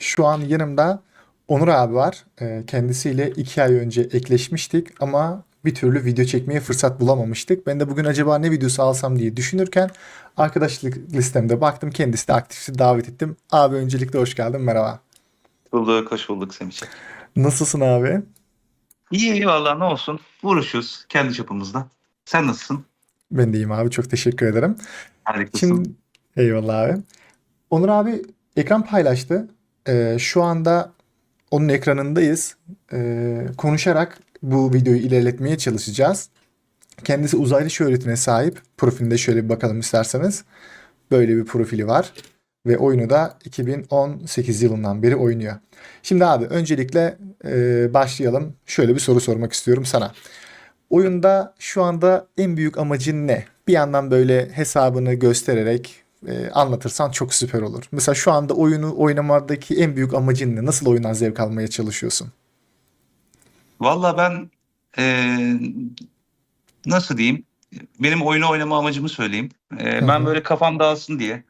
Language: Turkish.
Şu an yanımda Onur abi var. Ee, kendisiyle iki ay önce ekleşmiştik ama bir türlü video çekmeye fırsat bulamamıştık. Ben de bugün acaba ne videosu alsam diye düşünürken arkadaşlık listemde baktım kendisi de aktifsi davet ettim. Abi öncelikle hoş geldin merhaba. Bulduk, hoş bulduk Semih'ciğim. Nasılsın abi? İyi iyi valla ne olsun. Vuruşuz kendi çapımızda. Sen nasılsın? Ben de iyiyim abi çok teşekkür ederim. Harikasın. Şimdi eyvallah abi. Onur abi ekran paylaştı. Ee, şu anda onun ekranındayız. Ee, konuşarak bu videoyu ilerletmeye çalışacağız. Kendisi uzaylı şöhretine sahip. Profilinde şöyle bir bakalım isterseniz. Böyle bir profili var. Ve oyunu da 2018 yılından beri oynuyor. Şimdi abi öncelikle e, başlayalım. Şöyle bir soru sormak istiyorum sana. Oyunda şu anda en büyük amacın ne? Bir yandan böyle hesabını göstererek e, anlatırsan çok süper olur. Mesela şu anda oyunu oynamadaki en büyük amacın ne? Nasıl oyundan zevk almaya çalışıyorsun? Valla ben eee, nasıl diyeyim? Benim oyunu oynama amacımı söyleyeyim. Hı ben böyle kafam dağılsın diye